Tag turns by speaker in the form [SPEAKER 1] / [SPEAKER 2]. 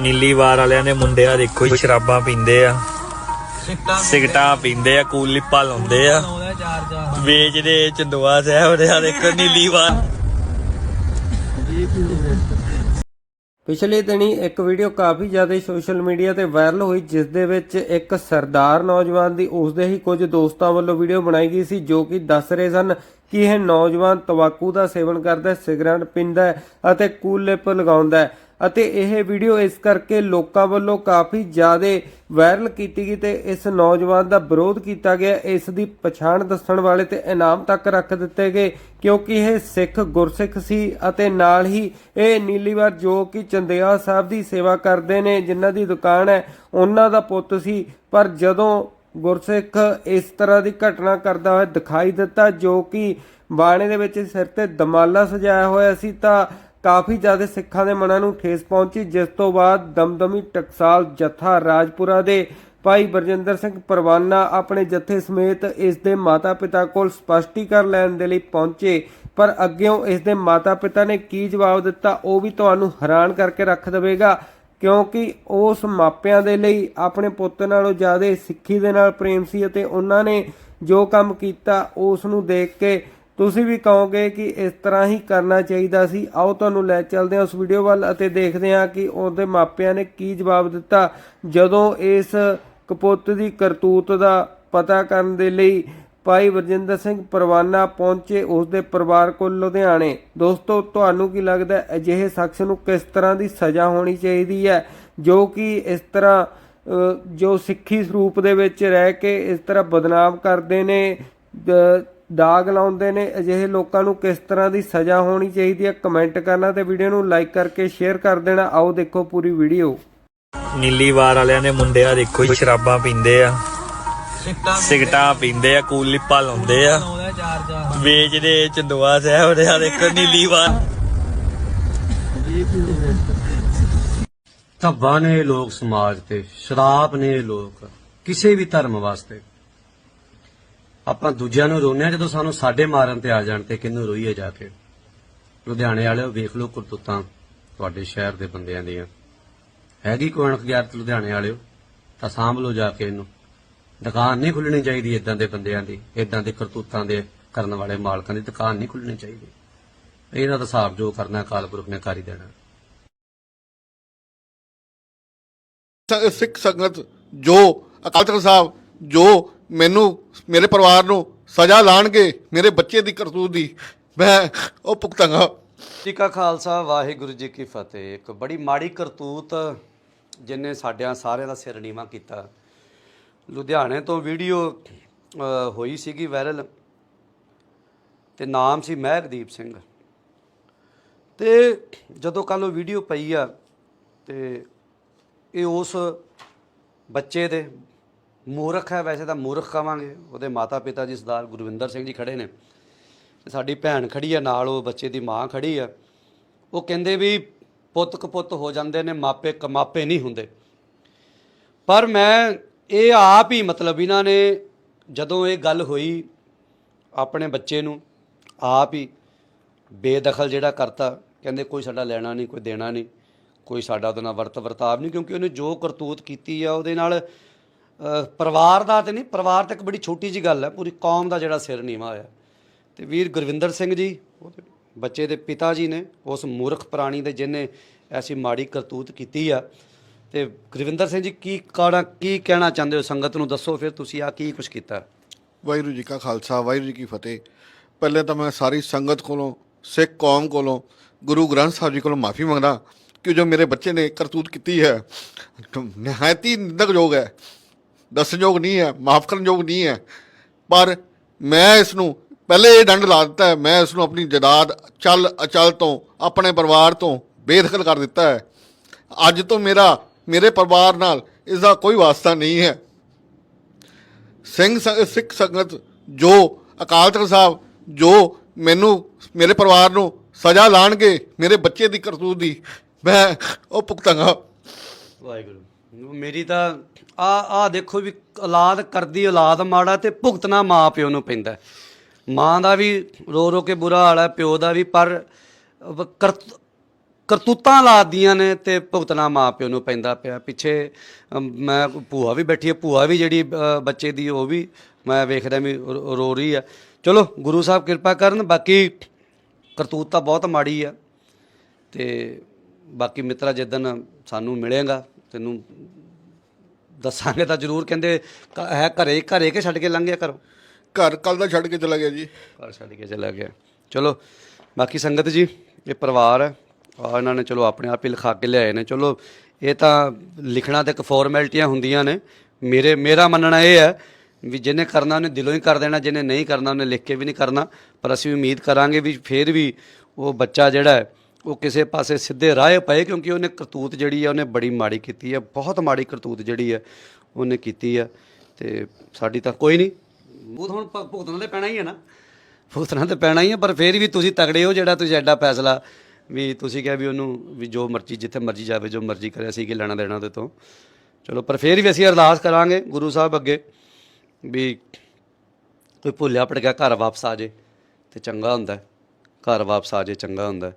[SPEAKER 1] ਨੀਲੀ ਵਾਰ ਵਾਲਿਆਂ ਦੇ ਮੁੰਡੇ ਆ ਦੇਖੋ ਜੀ ਸ਼ਰਾਬਾਂ ਪੀਂਦੇ ਆ। ਸਿਗਟਾਂ ਪੀਂਦੇ ਆ। ਕੂਲ ਲਿਪਾਂ ਲਾਉਂਦੇ ਆ। ਵੇਚਦੇ ਚੰਦੂਆ ਸਾਹਿਬ ਦੇ ਆ ਦੇਖੋ ਨੀਲੀ ਵਾਰ
[SPEAKER 2] ਪਿਛਲੇ ਦਿਨੀ ਇੱਕ ਵੀਡੀਓ ਕਾਫੀ ਜ਼ਿਆਦਾ ਸੋਸ਼ਲ ਮੀਡੀਆ ਤੇ ਵਾਇਰਲ ਹੋਈ ਜਿਸ ਦੇ ਵਿੱਚ ਇੱਕ ਸਰਦਾਰ ਨੌਜਵਾਨ ਦੀ ਉਸਦੇ ਹੀ ਕੁਝ ਦੋਸਤਾਂ ਵੱਲੋਂ ਵੀਡੀਓ ਬਣਾਈ ਗਈ ਸੀ ਜੋ ਕਿ ਦੱਸ ਰਹੇ ਸਨ ਕਿ ਇਹ ਨੌਜਵਾਨ ਤੰਬਾਕੂ ਦਾ ਸੇਵਨ ਕਰਦਾ ਹੈ ਸਿਗਰਟ ਪੀਂਦਾ ਹੈ ਅਤੇ ਕੂਲ ਲਿਪ ਲਗਾਉਂਦਾ ਹੈ। ਅਤੇ ਇਹ ਵੀਡੀਓ ਇਸ ਕਰਕੇ ਲੋਕਾਂ ਵੱਲੋਂ ਕਾਫੀ ਜ਼ਿਆਦਾ ਵਾਇਰਲ ਕੀਤੀ ਗਈ ਤੇ ਇਸ ਨੌਜਵਾਨ ਦਾ ਵਿਰੋਧ ਕੀਤਾ ਗਿਆ। ਇਸ ਦੀ ਪਛਾਣ ਦੱਸਣ ਵਾਲੇ ਤੇ ਇਨਾਮ ਤੱਕ ਰੱਖ ਦਿੱਤੇ ਗਏ, ਕਿਉਂਕਿ ਇਹ ਸਿੱਖ ਗੁਰਸਿੱਖ ਸੀ ਅਤੇ ਨਾਲ ਹੀ ਇਹ ਨੀਲੀਵਾਰ ਜੋ ਕਿ ਚੰਦਿਆ ਸਾਹਿਬ ਦੀ ਸੇਵਾ ਕਰਦੇ ਨੇ, ਜਿਨ੍ਹਾਂ ਦੀ ਦੁਕਾਨ ਹੈ, ਉਹਨਾਂ ਦਾ ਪੁੱਤ ਸੀ। ਪਰ ਜਦੋਂ ਗੁਰਸਿੱਖ ਇਸ ਤਰ੍ਹਾਂ ਦੀ ਘਟਨਾ ਕਰਦਾ ਹੋਇਆ ਦਿਖਾਈ ਦਿੱਤਾ, ਜੋ ਕਿ ਬਾਣੇ ਦੇ ਵਿੱਚ ਸਿਰ ਤੇ ਦਮਾਲਾ ਸਜਾਇਆ ਹੋਇਆ ਸੀ, ਤਾਂ ਕਾਫੀ ਜ਼ਿਆਦਾ ਸਿੱਖਾਂ ਦੇ ਮਨਾਂ ਨੂੰ ਠੇਸ ਪਹੁੰਚੀ, ਜਿਸ ਤੋਂ ਬਾਅਦ ਦਮਦਮੀ ਟਕਸਾਲ ਜਥਾ ਰਾਜਪੁਰਾ ਦੇ ਭਾਈ ਬਰਜਿੰਦਰ ਸਿੰਘ ਪਰਵਾਨਾ ਆਪਣੇ ਜਥੇ ਸਮੇਤ ਇਸ ਦੇ ਮਾਤਾ-ਪਿਤਾ ਕੋਲ ਸਪਸ਼ਟੀਕਰਨ ਲੈਣ ਦੇ ਲਈ ਪਹੁੰਚੇ। ਪਰ ਅੱਗਿਓਂ ਇਸ ਦੇ ਮਾਤਾ-ਪਿਤਾ ਨੇ ਕੀ ਜਵਾਬ ਦਿੱਤਾ, ਉਹ ਵੀ ਤੁਹਾਨੂੰ ਹੈਰਾਨ ਕਰਕੇ ਰੱਖ ਦੇਵੇਗਾ, ਕਿਉਂਕਿ ਉਸ ਮਾਪਿਆਂ ਦੇ ਲਈ ਆਪਣੇ ਪੁੱਤ ਨਾਲੋਂ ਜ਼ਿਆਦਾ ਸਿੱਖੀ ਦੇ ਨਾਲ ਪ੍ਰੇਮ ਸੀ ਅਤੇ ਉਹਨਾਂ ਨੇ ਜੋ ਕੰਮ ਕੀਤਾ, ਉਸ ਨੂੰ ਦੇਖ ਕੇ ਤੁਸੀਂ ਵੀ ਕਹੋਗੇ ਕਿ ਇਸ ਤਰ੍ਹਾਂ ਹੀ ਕਰਨਾ ਚਾਹੀਦਾ ਸੀ। ਆਓ ਤੁਹਾਨੂੰ ਲੈ ਚੱਲਦੇ ਹਾਂ ਉਸ ਵੀਡੀਓ ਵੱਲ ਅਤੇ ਦੇਖਦੇ ਹਾਂ ਕਿ ਉਹਦੇ ਮਾਪਿਆਂ ਨੇ ਕੀ ਜਵਾਬ ਦਿੱਤਾ। ਜਦੋਂ ਇਸ ਕਪੁੱਤ ਦੀ ਕਰਤੂਤ ਦਾ ਪਤਾ ਕਰਨ ਦੇ ਲਈ ਭਾਈ ਵਰਜਿੰਦਰ ਸਿੰਘ ਪਰਵਾਨਾ ਪਹੁੰਚੇ ਉਸ ਦੇ ਪਰਿਵਾਰ ਕੋਲ ਲੁਧਿਆਣੇ। ਦੋਸਤੋ, ਤੁਹਾਨੂੰ ਕੀ ਲੱਗਦਾ ਅਜਿਹੇ ਸ਼ਖਸ ਨੂੰ ਕਿਸ ਤਰ੍ਹਾਂ ਦੀ ਸਜ਼ਾ ਹੋਣੀ ਚਾਹੀਦੀ ਹੈ? ਜੋ ਕਿ ਇਸ ਤਰ੍ਹਾਂ ਜੋ ਸਿੱਖੀ ਸਰੂਪ ਦੇ ਵਿੱਚ ਰਹਿ ਕੇ ਇਸ ਤਰ੍ਹਾਂ ਬਦਨਾਮ ਕਰਦੇ ਨੇ ਦਾਗ ਲਾਉਂਦੇ ਨੇ ਅਜਿਹੇ ਲੋਕਾਂ ਨੂੰ ਕਿਸ ਤਰ੍ਹਾਂ ਦੀ ਸਜ਼ਾ ਹੋਣੀ ਚਾਹੀਦੀ ਹੈ? ਕਮੈਂਟ ਕਰਨਾ ਤੇ ਵੀਡੀਓ ਨੂੰ ਲਾਈਕ ਕਰਕੇ ਸ਼ੇਅਰ ਕਰ ਦੇਣਾ। ਆਓ ਦੇਖੋ ਪੂਰੀ ਵੀਡੀਓ
[SPEAKER 1] ਨੀਲੀ ਵਾਰ ਵਾਲਿਆਂ ਦੇ ਮੁੰਡੇ ਆ ਦੇਖੋ ਜੀ ਸ਼ਰਾਬਾਂ ਪੀਂਦੇ ਆ। ਸਿਗਟਾਂ ਪੀਂਦੇ ਆ। ਕੂਲ ਲਿਪਾਂ ਲਾਉਂਦੇ ਆ। ਵੇਚਦੇ ਚੰਦੂਆ ਸਾਹਿਬ ਦੇ ਆ ਦੇਖੋ ਨੀਲੀ ਵਾਰ
[SPEAKER 3] ਧੱਬਾ ਨੇ ਲੋਕ ਸਮਾਜ ਤੇ ਸ਼ਰਾਬ ਨੇ ਲੋਕ ਕਿਸੇ ਵੀ ਧਰਮ ਵਾਸਤੇ ਆਪਾਂ ਦੂਜਿਆਂ ਨੂੰ ਰੋਨੇ ਆ ਜਦੋਂ ਸਾਨੂੰ ਸਾਡੇ ਮਾਰਨ ਤੇ ਆ ਜਾਣ ਤੇ ਕਿਹਨੂੰ ਰੋਈਏ ਜਾ ਕੇ? ਲੁਧਿਆਣੇ ਵਾਲਿਓ, ਵੇਖ ਲਓ ਕਰਤੂਤਾਂ ਤੁਹਾਡੇ ਸ਼ਹਿਰ ਦੇ ਬੰਦਿਆਂ ਦੀਆਂ। ਹੈਗੀ ਕੋਈ ਅਣਖਿਆਰਤ ਲੁਧਿਆਣੇ ਵਾਲਿਓ? ਤਾਂ ਸਾਂਭ ਲਓ ਜਾ ਕੇ ਇਹਨੂੰ। ਦੁਕਾਨ ਨਹੀਂ ਖੁੱਲਣੀ ਚਾਹੀਦੀ ਇਦਾਂ ਦੇ ਬੰਦਿਆਂ ਦੀ ਇਦਾਂ ਦੇ ਕਰਤੂਤਾਂ ਦੇ ਕਰਨ ਵਾਲੇ ਮਾਲਕਾਂ ਦੀ ਦੁਕਾਨ ਨਹੀਂ ਖੁੱਲਣੀ ਚਾਹੀਦੀ। ਇਹਨਾਂ ਦਾ ਹਿਸਾਬ ਜੋ ਕਰਨਾ ਅਕਾਲ ਪੁਰਖ ਨੇ ਕਰੀ ਦੇਣਾ।
[SPEAKER 4] ਸਿੱਖ ਸੰਗਤ ਜੋ, ਅਕਾਲ ਤਖਤ ਸਾਹਿਬ ਜੋ ਮੈਨੂੰ, ਮੇਰੇ ਪਰਿਵਾਰ ਨੂੰ ਸਜ਼ਾ ਲਾਣਗੇ ਮੇਰੇ ਬੱਚੇ ਦੀ ਕਰਤੂਤ ਦੀ। ਮੈਂ ਉਹ ਭੁਗਤਾਂਗਾ
[SPEAKER 3] ਜੀ ਕਾ ਖਾਲਸਾ, ਵਾਹਿਗੁਰੂ ਜੀ ਕੀ ਫਤਿਹ। ਇੱਕ ਬੜੀ ਮਾੜੀ ਕਰਤੂਤ ਜਿਨੇ ਸਾਡਿਆਂ ਸਾਰਿਆਂ ਦਾ ਸਿਰ ਨੀਵਾ ਕੀਤਾ। ਲੁਧਿਆਣੇ ਤੋਂ ਵੀਡੀਓ ਹੋਈ ਸੀਗੀ ਵਾਇਰਲ। ਤੇ ਨਾਮ ਸੀ ਮਹਿਕਦੀਪ ਸਿੰਘ। ਤੇ ਜਦੋਂ ਕੱਲ ਉਹ ਵੀਡੀਓ ਪਈ ਆ, ਤੇ ਇਹ ਉਸ ਬੱਚੇ ਦੇ ਮੂਰਖ ਹੈ, ਵੈਸੇ ਤਾਂ ਮੂਰਖ ਕਵਾਂਗੇ ਉਹਦੇ ਮਾਤਾ ਪਿਤਾ ਜੀ ਸਰਦਾਰ ਗੁਰਵਿੰਦਰ ਸਿੰਘ ਜੀ ਖੜੇ ਨੇ। ਤੇ ਸਾਡੀ ਭੈਣ ਖੜੀ ਆ ਨਾਲ, ਉਹ ਬੱਚੇ ਦੀ ਮਾਂ ਖੜੀ ਆ। ਉਹ ਕਹਿੰਦੇ ਵੀ ਪੁੱਤ ਕਪੁੱਤ ਹੋ ਜਾਂਦੇ ਨੇ, ਮਾਪੇ ਕਮਾਪੇ ਨਹੀਂ ਹੁੰਦੇ। ਪਰ ਮੈਂ ਇਹ ਆਪ ਹੀ ਮਤਲਬ ਇਹਨਾਂ ਨੇ ਜਦੋਂ ਇਹ ਗੱਲ ਹੋਈ ਆਪਣੇ ਬੱਚੇ ਨੂੰ, ਆਪ ਹੀ ਬੇਦਖਲ ਜਿਹੜਾ ਕਰਤਾ, ਕਹਿੰਦੇ ਕੋਈ ਸਾਡਾ ਲੈਣਾ ਨਹੀਂ, ਕੋਈ ਦੇਣਾ ਨਹੀਂ, ਕੋਈ ਸਾਡਾ ਉਹਦੇ ਨਾਲ ਵਰਤ ਵਰਤਾਵ ਨਹੀਂ, ਕਿਉਂਕਿ ਉਹਨੇ ਜੋ ਕਰਤੂਤ ਕੀਤੀ ਆ, ਉਹਦੇ ਨਾਲ ਪਰਿਵਾਰ ਦਾ ਤੇ ਨਹੀਂ, ਪਰਿਵਾਰ ਤੇ ਇੱਕ ਬੜੀ ਛੋਟੀ ਜੀ ਗੱਲ ਹੈ, ਪੂਰੀ ਕੌਮ ਦਾ ਜਿਹੜਾ ਸਿਰ ਨੀਵਾ ਹੋਇਆ। ਤੇ ਵੀਰ ਗੁਰਵਿੰਦਰ ਸਿੰਘ ਜੀ ਬੱਚੇ ਦੇ ਪਿਤਾ ਜੀ ਨੇ, ਉਸ ਮੂਰਖ ਪ੍ਰਾਣੀ ਦੇ ਜਿਹਨੇ ਐਸੀ ਮਾੜੀ ਕਰਤੂਤ ਕੀਤੀ ਆ। ਤੇ ਗੁਰਵਿੰਦਰ ਸਿੰਘ ਜੀ, ਕੀ ਕਾਣਾ ਕੀ ਕਹਿਣਾ ਚਾਹੁੰਦੇ ਹੋ? ਸੰਗਤ ਨੂੰ ਦੱਸੋ ਫਿਰ ਤੁਸੀਂ, ਆ ਕੀ ਕੁਝ ਕੀਤਾ?
[SPEAKER 4] ਵਾਹਿਗੁਰੂ ਜੀ ਕਾ ਖਾਲਸਾ, ਵਾਹਿਗੁਰੂ ਜੀ ਕੀ ਫਤਿਹ। ਪਹਿਲੇ ਤਾਂ ਮੈਂ ਸਾਰੀ ਸੰਗਤ ਕੋਲੋਂ, ਸਿੱਖ ਕੌਮ ਕੋਲੋਂ, ਗੁਰੂ ਗ੍ਰੰਥ ਸਾਹਿਬ ਜੀ ਕੋਲੋਂ ਮਾਫੀ ਮੰਗਦਾ ਕਿ ਜੋ ਮੇਰੇ ਬੱਚੇ ਨੇ ਕਰਤੂਤ ਕੀਤੀ ਹੈ, ਨਿਹਾਇਤੀ ਨਿੰਦਕਯੋਗ ਹੈ। ਦੱਸਣਯੋਗ ਨਹੀਂ ਹੈ, ਮਾਫ ਕਰਨਯੋਗ ਨਹੀਂ ਹੈ। ਪਰ ਮੈਂ ਇਸ ਨੂੰ ਪਹਿਲੇ ਇਹ ਡੰਡ ਲਾ ਦਿੱਤਾ ਹੈ, ਮੈਂ ਇਸ ਨੂੰ ਆਪਣੀ ਜਾਇਦਾਦ ਚੱਲ ਅਚਲ ਤੋਂ, ਆਪਣੇ ਪਰਿਵਾਰ ਤੋਂ ਬੇਦਖਲ ਕਰ ਦਿੱਤਾ ਹੈ। ਅੱਜ ਤੋਂ ਮੇਰਾ, ਮੇਰੇ ਪਰਿਵਾਰ ਨਾਲ ਇਸ ਦਾ ਕੋਈ ਵਾਸਤਾ ਨਹੀਂ ਹੈ। ਸਿੰਘ ਸ- ਸਿੱਖ ਸੰਗਤ ਜੋ ਅਕਾਲ ਤਖਤ ਸਾਹਿਬ, ਜੋ ਮੈਨੂੰ, ਮੇਰੇ ਪਰਿਵਾਰ ਨੂੰ ਸਜ਼ਾ ਲਾਣਗੇ, ਮੇਰੇ ਬੱਚੇ ਦੀ ਕਰਤੂਤ ਦੀ, ਮੈਂ ਉਹ ਭੁਗਤਾਂਗਾ।
[SPEAKER 3] ਵਾਹਿਗੁਰੂ। ਮੇਰੀ ਤਾਂ ਆ ਆ ਦੇਖੋ ਵੀ ਔਲਾਦ ਕਰਦੀ ਔਲਾਦ ਮਾੜਾ ਤੇ ਭੁਗਤਣਾ ਮਾਂ ਪਿਓ ਨੂੰ ਪੈਂਦਾ। ਮਾਂ ਦਾ ਵੀ ਰੋ ਰੋ ਕੇ ਬੁਰਾ ਹਾਲ ਹੈ, ਪਿਓ ਦਾ ਵੀ, ਪਰ ਕਰਤ, ਕਰਤੂਤਾਂ ਲਾਦੀਆਂ ਨੇ ਤੇ ਭੁਗਤਣਾ ਮਾਂ ਪਿਓ ਨੂੰ ਪੈਂਦਾ ਪਿਆ। ਪਿੱਛੇ ਮੈਂ ਭੂਆ ਵੀ ਬੈਠੀ ਹੈ, ਭੂਆ ਵੀ ਜਿਹੜੀ ਬੱਚੇ ਦੀ ਉਹ ਵੀ ਮੈਂ ਵੇਖਦਾ ਵੀ ਰੋ ਰੋ ਰਹੀ ਆ ਚਲੋ, ਗੁਰੂ ਸਾਹਿਬ ਕਿਰਪਾ ਕਰਨ, ਬਾਕੀ ਕਰਤੂਤ ਤਾਂ ਬਹੁਤ ਮਾੜੀ ਆ ਤੇ ਬਾਕੀ ਮਿੱਤਰਾ ਜਿੱਦਨ ਸਾਨੂੰ ਮਿਲੇਗਾ ਤੈਨੂੰ ਦੱਸਾਂਗੇ ਤਾਂ ਜ਼ਰੂਰ ਕਹਿੰਦੇ ਕ- ਹੈ ਘਰੇ ਘਰੇ ਕੇ ਛੱਡ ਕੇ ਲੰਘ ਗਿਆ ਘਰੋਂ?
[SPEAKER 4] ਘਰ ਕੱਲ ਦਾ ਛੱਡ ਕੇ ਚਲਾ ਗਿਆ ਜੀ।
[SPEAKER 3] ਘਰ ਛੱਡ ਕੇ ਚਲਾ ਗਿਆ। ਚਲੋ ਬਾਕੀ ਸੰਗਤ ਜੀ ਇਹ ਪਰਿਵਾਰ ਹੈ। ਆ ਇਹਨਾਂ ਨੇ ਚਲੋ ਆਪਣੇ ਆਪ ਹੀ ਲਿਖਾ ਕੇ ਲਿਆਏ ਨੇ। ਚਲੋ ਇਹ ਤਾਂ ਲਿਖਣਾ ਤੇ ਇੱਕ ਫਾਰਮੈਲਿਟੀਆਂ ਹੁੰਦੀਆਂ ਨੇ। ਮੇਰੇ ਮੇਰਾ ਮੰਨਣਾ ਇਹ ਹੈ ਵੀ ਜਿਹਨੇ ਕਰਨਾ ਉਹਨੇ ਦਿਲੋਂ ਹੀ ਕਰ ਦੇਣਾ ਜਿਹਨੇ ਨਹੀਂ ਕਰਨਾ ਉਹਨੇ ਲਿਖ ਕੇ ਵੀ ਨਹੀਂ ਕਰਨਾ। ਪਰ ਅਸੀਂ ਉਮੀਦ ਕਰਾਂਗੇ ਵੀ ਫੇਰ ਵੀ ਉਹ ਬੱਚਾ ਜਿਹੜਾ ਹੈ ਉਹ ਕਿਸੇ ਪਾਸੇ ਸਿੱਧੇ ਰਾਹ ਪਏ ਕਿਉਂਕਿ ਉਹਨੇ ਕਰਤੂਤ ਜਿਹੜੀ ਆ, ਉਹਨੇ ਬੜੀ ਮਾੜੀ ਕੀਤੀ ਹੈ ਬਹੁਤ ਮਾੜੀ ਕਰਤੂਤ ਜਿਹੜੀ ਹੈ ਉਹਨੇ ਕੀਤੀ ਹੈ ਤੇ ਸਾਡੀ ਤਾਂ ਕੋਈ ਨਹੀਂ ਉਹ ਤਾਂ ਹੁਣ ਭ- ਭੁਗਤਣਾ ਤੇ ਪੈਣਾ ਹੀ ਹੈ ਨਾ ਭੁਗਤਣਾ ਤੇ ਪੈਣਾ ਹੀ ਹੈ ਪਰ ਫਿਰ ਵੀ ਤੁਸੀਂ ਤਗੜੇ ਹੋ ਜਿਹੜਾ ਤੁਸੀਂ ਐਡਾ ਫੈਸਲਾ ਵੀ ਤੁਸੀਂ ਕਿਹਾ ਵੀ ਉਹਨੂੰ ਵੀ ਜੋ ਮਰਜ਼ੀ, ਜਿੱਥੇ ਮਰਜ਼ੀ ਜਾਵੇ, ਜੋ ਮਰਜ਼ੀ ਕਰੇ, ਅਸੀਂ ਕੀ ਲੈਣਾ ਦੇਣਾ ਉਹਦੇ ਤੋਂ ਚਲੋ, ਪਰ ਫਿਰ ਵੀ ਅਸੀਂ ਅਰਦਾਸ ਕਰਾਂਗੇ ਗੁਰੂ ਸਾਹਿਬ ਅੱਗੇ ਵੀ ਕੋਈ ਭੁੱਲਿਆ ਭਟਕਿਆ ਘਰ ਵਾਪਸ ਆ ਜੇ ਤੇ ਚੰਗਾ ਹੁੰਦਾ ਹੈ। ਘਰ ਵਾਪਸ ਆ ਜੇ, ਚੰਗਾ ਹੁੰਦਾ ਹੈ।